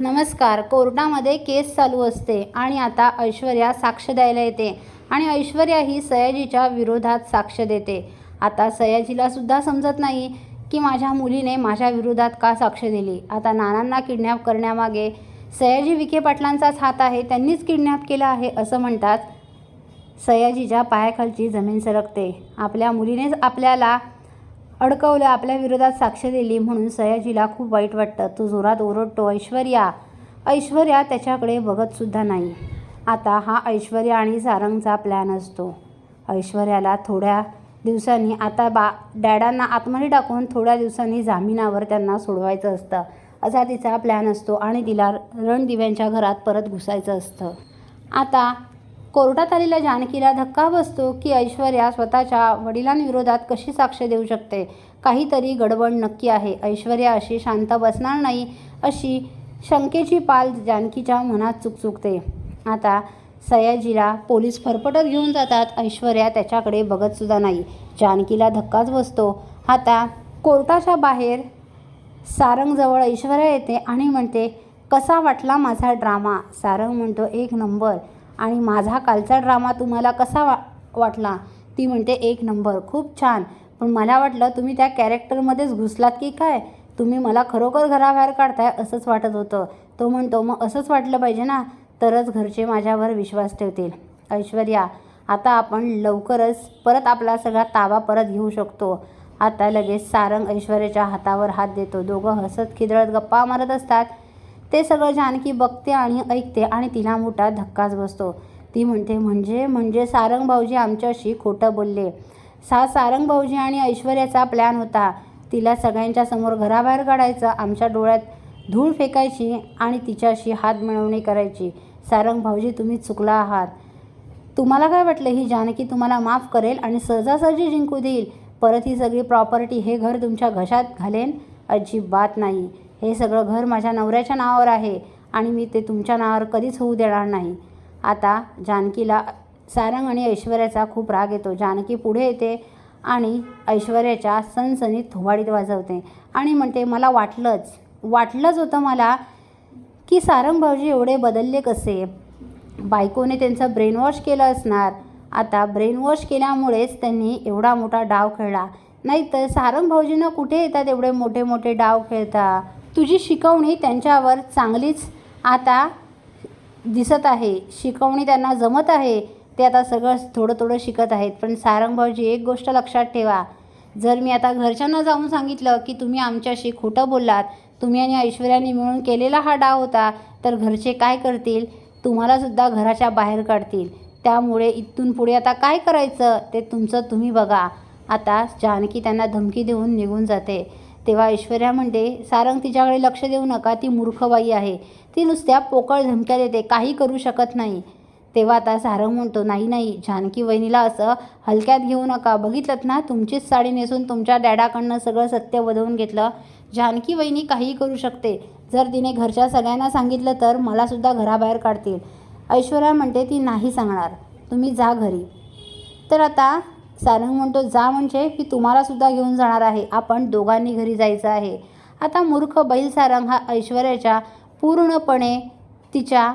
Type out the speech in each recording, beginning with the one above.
नमस्कार कोर्टामध्ये केस चालू असते आणि आता ऐश्वर्या साक्ष द्यायला येते आणि ऐश्वर्या ही सयाजीच्या विरोधात साक्ष देते. आता सयाजीला सुद्धा समजत नाही की माझ्या मुलीने माझ्या विरोधात का साक्ष दिली. आता नानांना किडनॅप करण्यामागे सयाजी विखे पाटलांचाच हात आहे त्यांनीच किडनॅप केला आहे असं म्हणतात सयाजीच्या पायाखालची जमीन सरकते. आपल्या मुलीनेच आपल्याला अडकवलं आपल्या विरोधात साक्ष दिली म्हणून सयाजीला खूप वाईट वाटतं. तो जोरात ओरडतो ऐश्वर्या ऐश्वर्या त्याच्याकडे बघतसुद्धा नाही. आता हा ऐश्वर्या आणि सारंगचा प्लॅन असतो. ऐश्वर्याला थोड्या दिवसांनी आता बा डॅडांना आतमध्ये टाकून थोड्या दिवसांनी जामिनावर त्यांना सोडवायचं असतं. असा तिचा प्लॅन असतो आणि तिला रणदिव्यांच्या घरात परत घुसायचं असतं. आता कोर्टात आलेल्या जानकीला धक्का बसतो की ऐश्वर्या स्वतःच्या वडिलांविरोधात कशी साक्ष देऊ शकते? काहीतरी गडबड नक्की आहे. ऐश्वर्या अशी शांत बसणार नाही अशी शंकेची पाल जानकीच्या मनात चुकचुकते. आता सयाजीला पोलीस फरफटत घेऊन जातात. ऐश्वर्या त्याच्याकडे बघतसुद्धा नाही. जानकीला धक्काच बसतो. आता कोर्टाच्या बाहेर सारंगजवळ ऐश्वर्या येते आणि म्हणते कसा वाटला माझा ड्रामा? सारंग म्हणतो एक नंबर. आणि माझा कालचा ड्रामा तुम्हाला कसा वा वाटला? ती म्हणते एक नंबर खूप छान. पण मला वाटलं तुम्ही त्या कॅरेक्टरमध्येच घुसलात की काय? तुम्ही मला खरोखर घराबाहेर काढताय असंच वाटत होतं. तो म्हणतो मग असंच वाटलं पाहिजे ना? तरच घरचे माझ्यावर विश्वास ठेवतील. ऐश्वर्या आता आपण लवकरच परत आपला सगळा ताबा परत घेऊ शकतो. आता लगेच सारंग ऐश्वर्याच्या हातावर हात देतो. दोघं हसत खिदळत गप्पा मारत असतात. ते सगळं जानकी बघते आणि ऐकते आणि तिला मोठा धक्काच बसतो. ती म्हणते म्हणजे म्हणजे सारंग भाऊजी आमच्याशी खोटं बोलले. सा सारंग भाऊजी आणि ऐश्वर्याचा प्लॅन होता. तिला सगळ्यांच्या समोर घराबाहेर काढायचं आमच्या डोळ्यात धूळ फेकायची आणि तिच्याशी हात मिळवणी करायची. सारंग भाऊजी तुम्ही चुकला आहात. तुम्हाला काय वाटलं? ही जानकी तुम्हाला माफ करेल आणि सहजासहजी जिंकू देईल. परत ही सगळी प्रॉपर्टी हे घर तुमच्या घशात घालेन? अजिबात नाही. हे सगळं घर माझ्या नवऱ्याच्या नावावर आहे आणि मी ते तुमच्या नावावर कधीच होऊ देणार नाही. आता जानकीला सारंग आणि ऐश्वर्याचा खूप राग येतो. जानकी पुढे येते आणि ऐश्वर्याच्या सणसणीत थोबाडीत वाजवते. आणि म्हणते मला वाटलंच वाटलंच होतं मला की सारंग भाऊजी एवढे बदलले कसे? बायकोने त्यांचं ब्रेनवॉश केलं असणार. आता ब्रेनवॉश केल्यामुळेच त्यांनी एवढा मोठा डाव खेळला. नाहीतर सारंग भाऊजींना कुठे येतात एवढे मोठे मोठे डाव खेळता? तुझी शिकवणी त्यांच्यावर चांगलीच आता दिसत आहे. शिकवणी त्यांना जमत आहे. ते आता सगळं थोडं थोडं शिकत आहेत. पण सारंग भाऊजी एक गोष्ट लक्षात ठेवा. जर मी आता घरच्यांना जाऊन सांगितलं की तुम्ही आमच्याशी खोटं बोललात तुम्ही आणि ऐश्वर्याने मिळून केलेला हा डाव होता तर घरचे काय करतील? तुम्हालासुद्धा घराच्या बाहेर काढतील. त्यामुळे इथून पुढे आता काय करायचं? ते तुमचं तुम्ही बघा. आता जानकी त्यांना धमकी देऊन निघून जाते. तेव्हा ऐश्वर्या म्हणते सारंग तिच्याकडे लक्ष देऊ नका ती मूर्खबाई आहे. ती नुसत्या पोकळ धमक्या देते काही करू शकत नाही. तेव्हा आता सारंग म्हणतो नाही नाही जानकी वहिनीला असं हलक्यात घेऊ नका. बघितलं ना तुमचीच साडी नेसून तुमच्या डॅडाकडनं सगळं सत्य वधवून घेतलं. जानकी वहिनी काहीही करू शकते. जर तिने घरच्या सगळ्यांना सांगितलं तर मलासुद्धा घराबाहेर काढतील. ऐश्वर्या म्हणते ती नाही सांगणार. तुम्ही जा घरी. तर आता सारंग म्हणतो जा म्हणजे मी तुम्हालासुद्धा घेऊन जाणार आहे. आपण दोघांनी घरी जायचं आहे. आता मूर्ख बैल सारंग हा ऐश्वर्याच्या पूर्णपणे तिच्या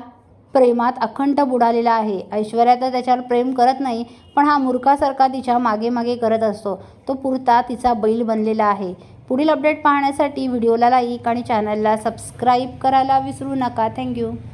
प्रेमात अखंड बुडालेला आहे. ऐश्वर्या तर त्याच्यावर प्रेम करत नाही पण हा मूर्खासारखा तिच्यामागे मागे करत असतो. तो पुरता तिचा बैल बनलेला आहे. पुढील अपडेट पाहण्यासाठी व्हिडिओला लाईक आणि चॅनलला सबस्क्राईब करायला विसरू नका. थँक्यू.